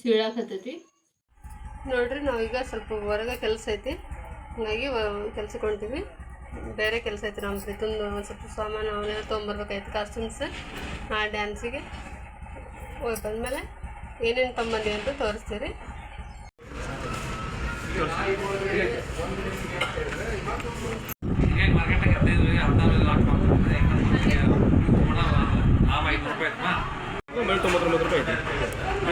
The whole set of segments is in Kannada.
ಸೀಳಾಕತ್ತೈತಿ ನೋಡ್ರಿ ನಾವೀಗ ಸ್ವಲ್ಪ ಹೊರಗೆ ಕೆಲಸ ಐತಿ. ಹಂಗಾಗಿ ಕೆಲ್ಸಕ್ಕೆ ಹೊಂಟೀವಿ. ಬೇರೆ ಕೆಲಸ ಐತಿ ನಮ್ಮ ಪ್ರೀತಂದು ಒಂದು ಸ್ವಲ್ಪ ಸಾಮಾನು ಅವನ್ನೆಲ್ಲ ತೊಗೊಂಬರ್ಬೇಕಾಯ್ತು ಕಾಸ್ಟ್ಯೂಮ್ಸ್ ಆ ಡ್ಯಾನ್ಸಿಗೆ ಹೋಗಿ ಬಂದಮೇಲೆ ಏನೇನು ತೊಗೊಂಬಂದಿ ಅಂತ ತೋರಿಸ್ತೀರಿ ಮೇಲೆ ತೊಂಬತ್ತೊಂಬತ್ತು ರೂಪಾಯಿ.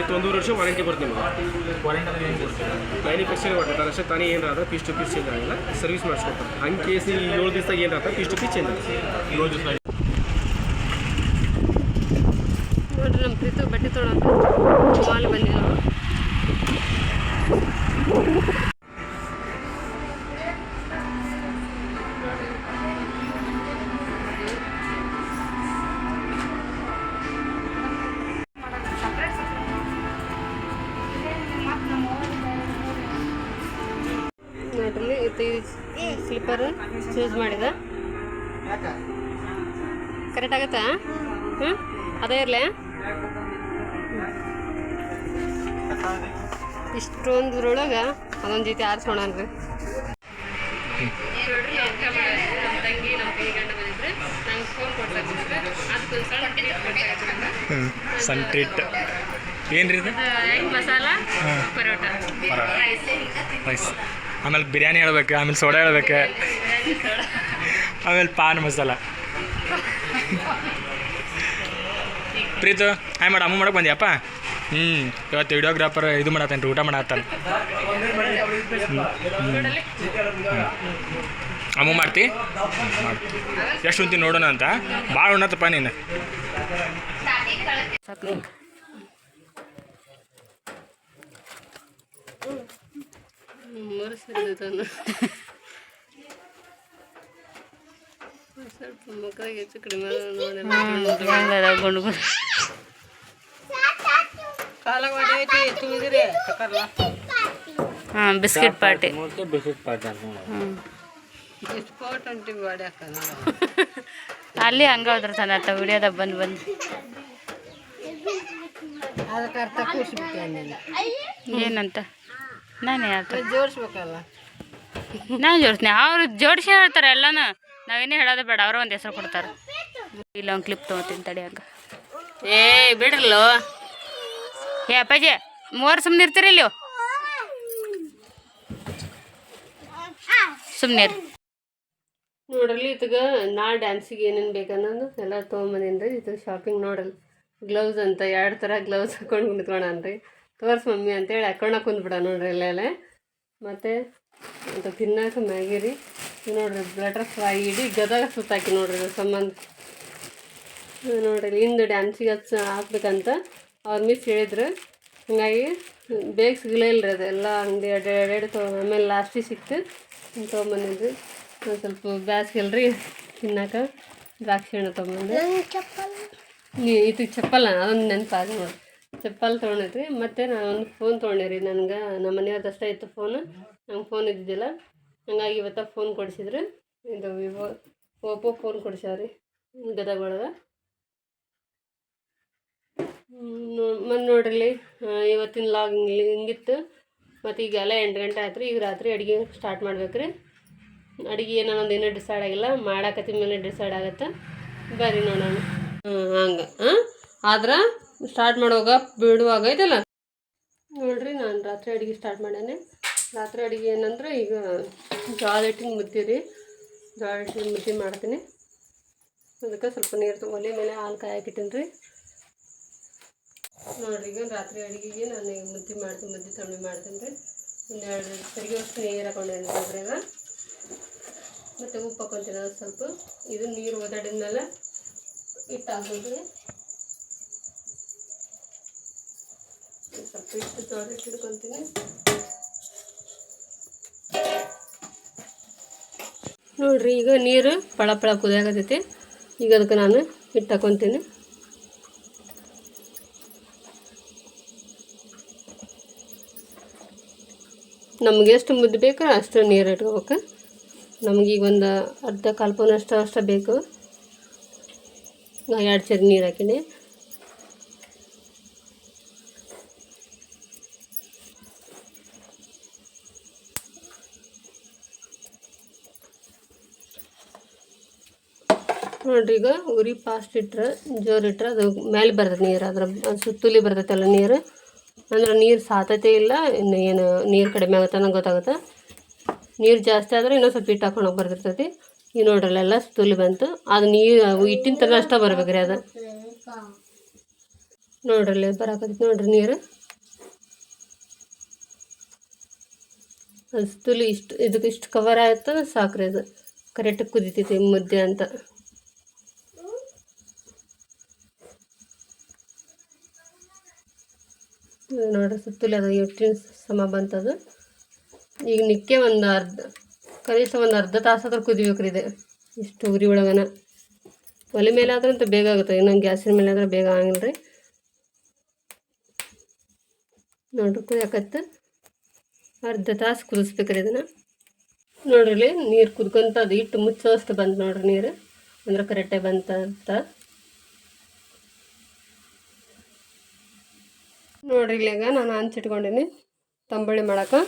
ಮತ್ತು ಒಂದೂವರೆ ವರ್ಷ ವಾರಂಟಿ ಬರುತ್ತೆ ನಿಮಗೆ ಮ್ಯಾನುಫ್ಯಾಕ್ಚರಿಂಗ್ ಮಾಡ್ತಾರೆ ಅಷ್ಟೇ ತಾನೇ ಏನಾರ ಆದ್ರೆ ಪೀಸ್ ಟು ಪೀಸ್ ಚೇಂಜ್ ಆಗಿಲ್ಲ. ಸರ್ವಿಸ್ ಮಾಡಿಸ್ಕೊಡ್ತಾರೆ. ಹಂಗೆ ಕೇಸ್ ಈ ಏಳು ದಿವಸದಾಗ ಏನು ಆಗುತ್ತೆ ಪೀಸ್ ಟು ಪೀಸ್ ಚೇಂಜ್ ಆಗುತ್ತೆ ನೋಡ್ರಿ ನಮ್ಮ ಪ್ರೀತು ಬಟ್ಟೆ ತೊಗೊಳಕ್ಕೆ ಮಾಲ್ ಬಂದಿವಿ ಸ್ಲಿಪ್ಪರ್ ಚೂಸ್ ಮಾಡಿದ. ಕರೆಕ್ಟ್ ಆಗತ್ತಾ? ಹ್ಞೂ ಅದೇ ಇರಲಿ? ಇಷ್ಟೊಂದ್ರೊಳಗೆ ಅದೊಂದು ಜೊತೆ ಆರಿಸೋಣ ನೋಡ್ರಿ ನಮ್ಮ ತಂಗಿ ನಮ್ಮ ಕೈ ಗಂಡ ಬಂದಿದ್ರೆ ನಂಗೆ ಫೋನ್ ಕೊಡ್ತಾರೆ ಅದಕ್ಕೊಂದು ಸಣ್ಣ ಟ್ರೀಟ್ ಕೊಡ್ತಾರೆ ಸಣ್ಣ ಟ್ರೀಟ್ ಏನು ರೀ ಇದು ಹೆಂಗ್ ಮಸಾಲ ಪರೋಟ ರೈಸ್ ಆಮೇಲೆ ಬಿರಿಯಾನಿ ಹೇಳ್ಬೇಕು, ಆಮೇಲೆ ಸೋಡಾ ಹೇಳ್ಬೇಕು, ಆಮೇಲೆ ಪಾನ್ ಮಸಾಲ. ಪ್ರೀತು, ಹಾಯ್ ಮಾಡ, ಅಮ್ಮ ಮಾಡಕ್ಕೆ ಬಂದ್ಯಪ್ಪ? ಹ್ಞೂ ಇವತ್ತು ವಿಡಿಯೋಗ್ರಾಫರ್ ಇದು ಮಾಡತ್ತೇನೆ ಊಟ ಮಾಡತ್ತಾನ ಅಮ್ಮ ಮಾಡ್ತಿ? ಎಷ್ಟು ಉಂತಿ ನೋಡೋಣ ಅಂತ. ಭಾಳ ಉಣ್ಣತ್ತಪ್ಪ ನೀನು. ಸ್ವಲ್ಪ ಮಕ್ಕಳಿಗೆ ಹೆಚ್ಚು ಕಡಿಮೆ ಗುಂಡು ಗುಂಡು ಹಾಂ ಬಿಸ್ಕಿಟ್ ಪಾರ್ಟಿ. ಗಾಡಿ ಅಲ್ಲಿ ಹಂಗ ಹೋದ್ರ ತಂದ ವಿಡಿಯೋದಾಗ ಬಂದು ಬಂದು. ಅದಕ್ಕೆ ಅರ್ಥ ಕೂರಿಸ್ಬಿಟ್ಟೇನಿಲ್ಲ ಏನಂತ? ನಾನು ಹೇಳ್ತ. ಜೋಡಿಸ್ಬೇಕಲ್ಲ. ನಾನು ಜೋಡಿಸ್ತೀನಿ. ಅವ್ರು ಜೋಡಿಸಿ ಹೇಳ್ತಾರೆ ಎಲ್ಲನೂ. ನಾವೇನೇ ಹೇಳೋದು ಬೇಡ ಅವ್ರ ಒಂದು ಹೆಸರು ಕೊಡ್ತಾರೆ. ಇಲ್ಲ ಒಂದು ಕ್ಲಿಪ್ ತೊಗೋತೀನಿ ತಡಿ ಹಂಗ. ಏ ಬಿಡ್ರಲ್ಲೋ. ಏ ಅಪ್ಪಾಜಿ ಮೂವರು ಸುಮ್ಮನೆ ಇರ್ತೀರಿ ಇಲ್ಲಿ? ಸುಮ್ಮನೆ ನೋಡ್ರಲ್ಲಿ ಇತಗ ನಾ ಡ್ಯಾನ್ಸಿಗೆ ಏನೇನು ಬೇಕನ್ನೋದು ಎಲ್ಲ ತೊಗೊಂಬಂದಿನಿ ರೀ ಇದು ಶಾಪಿಂಗ್ ನೋಡಲ್ಲ ಗ್ಲೌಸ್ ಅಂತ ಎರಡು ಥರ ಗ್ಲೌಸ್ ಹಾಕೊಂಡು ಕುಂತ್ಕೊಂಡಾನ್ರಿ ತೋರ್ಸ್ ಮಮ್ಮಿ ಅಂತೇಳಿ ಹಾಕೊಂಡ ಕುಂದ್ಬಿಡ ನೋಡ್ರಿ ಇಲ್ಲೆಲ್ಲ ಮತ್ತು ಅಂತ ತಿನ್ನಕ್ಕೆ ಮ್ಯಾಗಿ ರೀ ನೋಡ್ರಿ ಬ್ಲಟರ್ ಫ್ರೈ ಇಡೀ ಗದಗ ಸುತ್ತಾಕಿ ನೋಡ್ರಿ ಇದ್ರ ಸಂಬಂಧ. ನೋಡ್ರಿ ಹಿಂದೆ ಡ್ಯಾನ್ಸಿಗೆ ಹಚ್ಚ ಹಾಕ್ಬೇಕಂತ ಅವ್ರ ಮಿಸ್ ಹೇಳಿದ್ರು. ಹಾಗಾಗಿ ಬೇಗ ಸಿಗಲೇ ಇಲ್ಲ ರೀ ಅದೆಲ್ಲ ಅಂಗಡಿ ಎರಡು ಎರಡು ತೊಗೊಂಡು ಆಮೇಲೆ ಲಾಸ್ಟಿಗೆ ಸಿಕ್ತು. ತೊಗೊಂಬಂದಿದ್ರಿ. ಒಂದು ಸ್ವಲ್ಪ ಬ್ಯಾಸ್ಗೆ ಅಲ್ರಿ ತಿನ್ನಾಕ. ದ್ರಾಕ್ಷಿ ಹಣ್ಣು ತೊಗೊಂಬಂದು. ನೀ ಇದು ಚಪ್ಪಲ್ಲ ಅದೊಂದು ನೆನಪಾಗ ನೋಡಿ ಚಪ್ಪಲ್ ತೊಗೊಂಡಿದ್ರಿ. ಮತ್ತು ನಾನು ಒಂದು ಫೋನ್ ತೊಗೊಂಡಿರಿ. ನನಗೆ ನಮ್ಮ ಮನೆಯವ್ರದ್ದು ಅಷ್ಟೇ ಇತ್ತು ಫೋನ್ ನಂಗೆ ಫೋನ್ ಇದ್ದಿದ್ದಿಲ್ಲ. ಹಂಗಾಗಿ ಇವತ್ತು ಫೋನ್ ಕೊಡಿಸಿದ್ರು. ಇದು ವಿವೋ ಓಪೋ ಫೋನ್ ಕೊಡ್ಸ್ಯಾವ್ರಿ. ಗದಗ ಒಳಗೆ ಮತ್ತು ನೋಡ್ರಿ. ಇವತ್ತಿನ ಲಾಗ್ ಹಿಂಗಿತ್ತು. ಮತ್ತು ಈಗ ಎಲ್ಲ ಎಂಟು ಗಂಟೆ ಆಯ್ತು ರೀ ಈಗ ರಾತ್ರಿ ಅಡುಗೆ ಸ್ಟಾರ್ಟ್ ಮಾಡ್ಬೇಕು ರೀ ಅಡುಗೆ ಏನನ್ನೊಂದು ಇನ್ನೂ ಡಿಸೈಡ್ ಆಗಿಲ್ಲ. ಮಾಡಾಕತ್ತಿ ಮೇಲೆ ಡಿಸೈಡ್ ಆಗತ್ತೆ. ಬರ್ರಿ ನೋಡೋಣ ಹಂಗೆ. ಹಾಂ ಆದ್ರೆ ಸ್ಟಾರ್ಟ್ ಮಾಡುವಾಗ ಬಿಡುವಾಗ ಇದೆಲ್ಲ. ನೋಡ್ರಿ, ನಾನು ರಾತ್ರಿ ಅಡುಗೆ ಸ್ಟಾರ್ಟ್ ಮಾಡೇನೆ. ರಾತ್ರಿ ಅಡುಗೆ ಏನಂದ್ರೆ ಈಗ ಜೋಳ ಹಿಟ್ಟಿನ ಮುದ್ದೆ ರೀ. ಜೋಳ ಹಿಟ್ಟಿನ ಮುದ್ದೆ ಮಾಡ್ತೀನಿ. ಅದಕ್ಕೆ ಸ್ವಲ್ಪ ನೀರು ಒಲೆ ಮೇಲೆ ಹಾಲು ಕಾಯಕ್ಕಿಟ್ಟಿನಿ ರೀ. ನೋಡ್ರಿ, ಈಗ ರಾತ್ರಿ ಅಡುಗೆಗೆ ನಾನು ಈಗ ಮುದ್ದೆ ಮಾಡ್ತೀನಿ ಮುದ್ದೆ ತಂಬಿ ಮಾಡ್ತೀನಿ ರೀ. ಒಂದೆರಡು ಸರಿಗೆ ಅಷ್ಟು ನೀರು ರೀ ಈಗ. ಮತ್ತು ಉಪ್ಪು ಹಾಕೊಂತೀನಿ ಸ್ವಲ್ಪ. ಇದು ನೀರು ಒದಾಡಿದ್ಮೇಲೆ ಮೇಲೆ ಹಿಟ್ಟು ಸ್ವಲ್ಪ ಇಷ್ಟು ನೋಡ್ರಿ, ಈಗ ನೀರು ಪಳ ಪಳ ಕುದಿಯಾಗತೈತಿ. ಈಗ ಅದಕ್ಕೆ ನಾನು ಹಿಟ್ಟು ಹಾಕೊತೀನಿ. ನಮ್ಗೆ ಎಷ್ಟು ಮುದ್ದೆ ಬೇಕೋ ಅಷ್ಟು ನೀರು ಇಟ್ಕೋಬೇಕು. ನಮಗೀಗ ಒಂದು ಅರ್ಧ ಕಾಲ್ಪನಷ್ಟು ಅಷ್ಟು ಬೇಕು. ಎರಡು ಸೇರಿ ನೀರು ಹಾಕಿನಿ. ನೋಡ್ರಿ ಈಗ ಉರಿ ಫಾಸ್ಟ್ ಇಟ್ರೆ, ಜೋರು ಇಟ್ರೆ ಅದು ಮೇಲೆ ಬರ್ತದೆ ನೀರು, ಅದ್ರ ಸುತ್ತಲಿ ಬರ್ತೈತಲ್ಲ ನೀರು. ಅಂದ್ರೆ ನೀರು ಸಾತತೆ ಇಲ್ಲ, ಇನ್ನು ಏನು ನೀರು ಕಡಿಮೆ ಆಗುತ್ತೆ ಅನ್ನೋ ಗೊತ್ತಾಗುತ್ತೆ. ನೀರು ಜಾಸ್ತಿ ಆದರೆ ಇನ್ನೊಂದು ಸ್ವಲ್ಪ ಹಿಟ್ಟು ಹಾಕೊಂಡು ಬರ್ತಿರ್ತೈತಿ ಈ ನೋಡ್ರಲ್ಲ ಎಲ್ಲ ಸುತ್ತಲಿ ಬಂತು. ಅದು ನೀರು ಹಿಟ್ಟಿನ ತನ ಅಷ್ಟೇ ಬರ್ಬೇಕು ಅದು. ನೋಡ್ರಲ್ಲಿ ಬರಾಕತ್ತೈತಿ ನೋಡ್ರಿ ನೀರು. ಅದು ಸುತ್ತಲಿ ಇಷ್ಟು ಇದಕ್ಕೆ ಇಷ್ಟು ಕವರ್ ಆಯಿತು, ಸಾಕ್ರಿ ಅದು. ಕರೆಕ್ಟಾಗಿ ಕುದಿತೈತಿ ಮುದ್ದೆ ಅಂತ. ನೋಡ್ರಿ ಸುತ್ತಲೂ ಅದು ಎಷ್ಟಿನ ಸಮ ಬಂತದು. ಈಗ ನಿಕ್ಕೆ ಒಂದು ಅರ್ಧ, ಕನಿಷ್ಠ ಒಂದು ಅರ್ಧ ತಾಸಾದ್ರೂ ಕುದಿಬೇಕು ರೀ ಇದು. ಇಷ್ಟು ಉರಿ ಒಳಗನ. ಒಲೆ ಮೇಲೆ ಆದ್ರೆ ಅಂತೂ ಬೇಗ ಆಗುತ್ತೆ, ಇನ್ನೊಂದು ಗ್ಯಾಸಿನ ಮೇಲೆ ಆದ್ರೆ ಬೇಗ ಆಗಲ್ಲ ರೀ ನೋಡ್ರಿ ಕುದಿಯಾಕತ್ತ. ಅರ್ಧ ತಾಸು ಕುದಿಸ್ಬೇಕ್ರಿ ಇದನ್ನು. ನೋಡ್ರಿ ನೀರು ಕುದ್ಕೊಂತ ಅದು ಇಟ್ಟು ಮುಚ್ಚೋಷ್ಟು ಬಂತು ನೋಡ್ರಿ ನೀರು. ಅಂದ್ರೆ ಕರೆಕ್ಟಾಗಿ ಬಂತ ನೋಡ್ರಿ ಇಲ್ಲಿಗ ನಾನು ಹಂಚಿಟ್ಕೊಂಡಿನಿ ತಂಬಳಿ ಮಾಡೋಕೆ.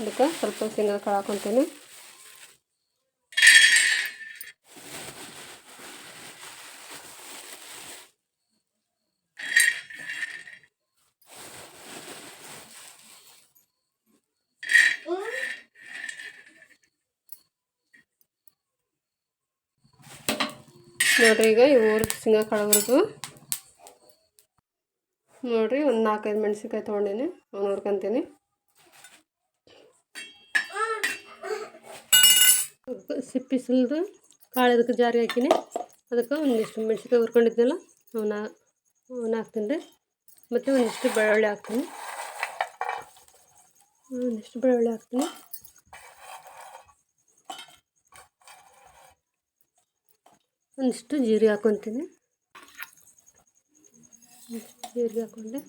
ಅದಕ್ಕೆ ಸ್ವಲ್ಪ ಶೇಂಗಾ ಕಾಳು ಹಾಕೊತೀನಿ. ನೋಡ್ರಿ ಈಗ ಈ ಶೇಂಗಾ ಕಾಳು ಹುರಿದು ನೋಡ್ರಿ ಒಂದು ನಾಲ್ಕೈದು ಮೆಣಸಿನ್ಕಾಯಿ ತೊಗೊಂಡೀನಿ ಅವ್ನು ಹುರ್ಕೊಂತೀನಿ. ಸಿಪ್ಪಿ ಸುಲಿದು ಕಾಳು ಅದಕ್ಕೆ ಜಾರಿ ಹಾಕಿನಿ. ಅದಕ್ಕೆ ಒಂದಿಷ್ಟು ಮೆಣಸಿನ್ಕಾಯಿ ಹುರ್ಕೊಂಡಿದ್ನಲ್ಲ ಅವನ್ನ ಅವನ್ನ ಹಾಕ್ತೀನಿ ರೀ. ಮತ್ತು ಒಂದಿಷ್ಟು ಬೆಳ್ಳುಳ್ಳಿ ಹಾಕ್ತೀನಿ. ಒಂದಿಷ್ಟು ಬೆಳ್ಳುಳ್ಳಿ ಹಾಕ್ತೀನಿ. ಒಂದಿಷ್ಟು ಜೀರಿಗೆ ಹಾಕ್ಕೊತೀನಿ ಜೀರಿಗೆ ಹಾಕ್ಕೊಂಡೆ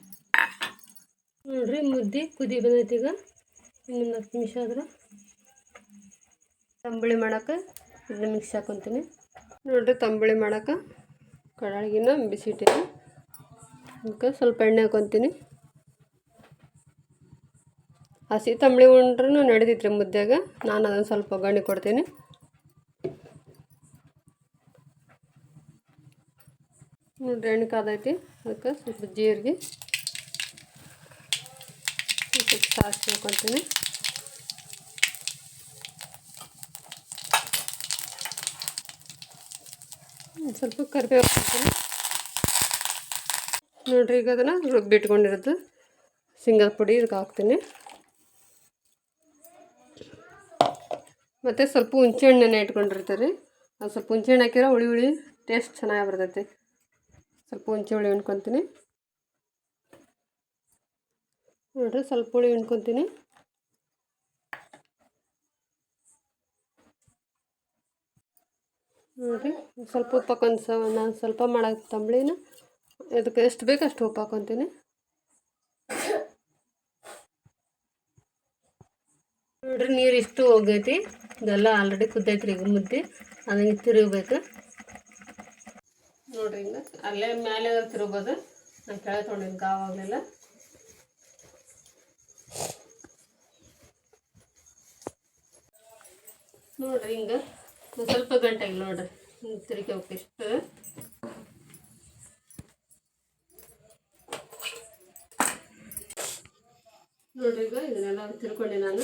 ನೋಡ್ರಿ, ಮುದ್ದೆ, ಕುದಿ ಬಂದೈತಿ ಈಗ. ಇನ್ನೊಂದು ಹತ್ತು ನಿಮಿಷ ಆದ್ರೆ. ತಂಬಳಿ ಮಾಡೋಕೆ ಇದನ್ನ ಮಿಕ್ಸ್ ಹಾಕೊತೀನಿ. ನೋಡ್ರಿ, ತಂಬಳಿ ಮಾಡೋಕೆ ಕಡಾಳಿಗಿನ ಬಿಸಿ ಇಟ್ಟಿನಿ. ಅದಕ್ಕೆ ಸ್ವಲ್ಪ ಎಣ್ಣೆ ಹಾಕೊತೀನಿ. ಹಸಿ ತಂಬಳಿ ಉಂಡ್ರೂ ನಡಿತೈತ್ರಿ ಮುದ್ದೆಗೆ. ನಾನು ಅದನ್ನು ಸ್ವಲ್ಪ ಒಗ್ಗರಣೆ ಕೊಡ್ತೀನಿ. ನೋಡ್ರಿ ಎಣ್ಣೆ ಕಾದೈತಿ ಅದಕ್ಕೆ ಸ್ವಲ್ಪ ಜೀರಿಗೆ ಸ್ವಲ್ಪ ಸಾಸಿವೆ ಹಾಕೊತೀನಿ ಸ್ವಲ್ಪ ಕರಿಬೇವು ಹಾಕ್ತೀನಿ. ನೋಡ್ರಿ, ಈಗ ಅದನ್ನು ರುಬ್ಬಿಟ್ಕೊಂಡಿರೋದು ಸಿಂಗಲ್ ಪುಡಿ ಇದಕ್ಕೆ ಹಾಕ್ತೀನಿ. ಮತ್ತು ಸ್ವಲ್ಪ ಹಣ್ಣನ್ನ ಇಟ್ಕೊಂಡಿರ್ತಾರೆ. ಅದು ಸ್ವಲ್ಪ ಹುಂಚೆ ಹಣ್ಣು ಹಾಕಿರೋ ಹುಳಿ ಹುಳಿ ಟೇಸ್ಟ್ ಚೆನ್ನಾಗಿ ಬರ್ತೈತಿ. ಸ್ವಲ್ಪ ಹುಂಚೆ ಹುಳಿ ಉಣ್ಕೊತೀನಿ. ನೋಡ್ರಿ ಸ್ವಲ್ಪ ಹುಳಿ ಉಣ್ಕೊತೀನಿ. ನೋಡ್ರಿ ಸ್ವಲ್ಪ ಉಪ್ಪು ಹಾಕೊಂಡು ಸ, ನಾನು ಸ್ವಲ್ಪ ಮಾಡಕ್ಕೆ ತಂಬಳಿನ ಇದಕ್ಕೆ ಎಷ್ಟು ಬೇಕು ಅಷ್ಟು ಉಪ್ಪು ಹಾಕೊತೀನಿ. ನೋಡ್ರಿ ನೀರು ಇಷ್ಟು ಹೋಗೈತಿ, ಇದೆಲ್ಲ ಆಲ್ರೆಡಿ ಕುದ್ದೈತ್ರಿ ಈಗ ಮುದ್ದೆ, ಅದನ್ನು ತಿರುಗಬೇಕು. ನೋಡ್ರಿ ಹಿಂಗೆ ಅಲ್ಲೇ ಮೇಲೆ ತಿರುಗೋದು. ನಾನು ಕೆಳಗೆ ತೊಗೊಂಡಿನಿ ಕಾವಾಗಲಿಲ್ಲ ನೋಡ್ರಿ ಹಿಂಗೆ. ಒಂದು ಸ್ವಲ್ಪ ಗಂಟೆ ಆಗಿಲ್ಲ ನೋಡ್ರಿ. ಹಿಂಗೆ ತಿರುಗಿ ಇಷ್ಟು ನೋಡ್ರಿ ಈಗ ಇದನ್ನೆಲ್ಲ ತಿರ್ಕೊಂಡೆ ನಾನು.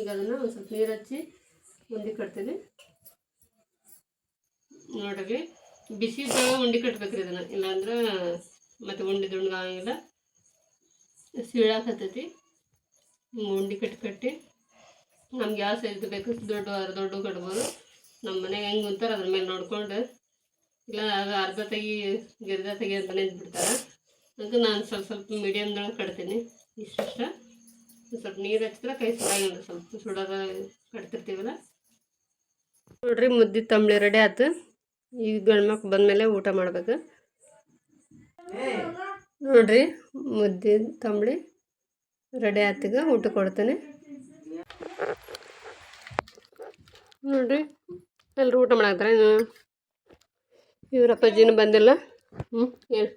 ಈಗ ಅದನ್ನು ಒಂದು ಸ್ವಲ್ಪ ನೀರು ಹಚ್ಚಿ ಉಂಡೆ ಕಟ್ತೀನಿ. ನೋಡ್ರಿ. ಬಿಸಿ ಇದ್ದಾಗ ಉಂಡೆ ಕಟ್ಬೇಕ್ರಿ ಇದನ್ನು. ಇಲ್ಲಾಂದ್ರೆ ಮತ್ತೆ ಉಂಡೆ ದುಂಡ್ಗಾಗಿಲ್ಲ ಸೀಳಾಕತ್ತೈತಿ. ಉಂಡೆ ಕಟ್ಟಿ ಕಟ್ಟಿ ನಮ್ಗೆ ಯಾವ ಸೈಜ್ ಬೇಕು ದೊಡ್ಡ ದೊಡ್ಡ ಕಟ್ಬೋದು. ನಮ್ಮ ಮನೆಗೆ ಹೆಂಗೆ ಉಂತಾರೆ ಅದ್ರ ಮೇಲೆ ನೋಡ್ಕೊಂಡು. ಇಲ್ಲ ಅದು ಅರ್ಧ ತೆಗಿ ಗಿರ್ದ ತೆಗಿ ಅಂತ ಬಿಡ್ತಾರೆ. ಅದಕ್ಕೆ ನಾನು ಸ್ವಲ್ಪ ಸ್ವಲ್ಪ ಮೀಡಿಯಮ್ದೊಳಗೆ ಕಟ್ತೀನಿ. ಇಷ್ಟಿಷ್ಟ ಸ್ವಲ್ಪ ನೀರು ಹಚ್ಚಿದ್ರೆ ಕೈ ಸುಡಂಗಿಲ್ಲ ಸ್ವಲ್ಪ ಸುಡೋದ ಕಟ್ತಿರ್ತೀವಲ್ಲ. ನೋಡ್ರಿ ಮುದ್ದೆ ತಂಬಳಿ ರೆಡಿ ಆಯ್ತು ಈಗ ಗಂಡ್ಮಕ್ಳು ಬಂದಮೇಲೆ ಊಟ ಮಾಡ್ಬೇಕು. ನೋಡ್ರಿ ಮುದ್ದೆ ತಂಬಳಿ ರೆಡಿ ಆಯ್ತೀಗ ಊಟ ಕೊಡ್ತೇನೆ. ನೋಡ್ರಿ ಎಲ್ಲರೂ ಊಟ ಮಾಡಾಕ್ತಾರೆ ಇವರಪ್ಪ ಅಜ್ಜಿನೂ ಬಂದಿಲ್ಲ. ಹ್ಞೂ ಹೇಳಿ.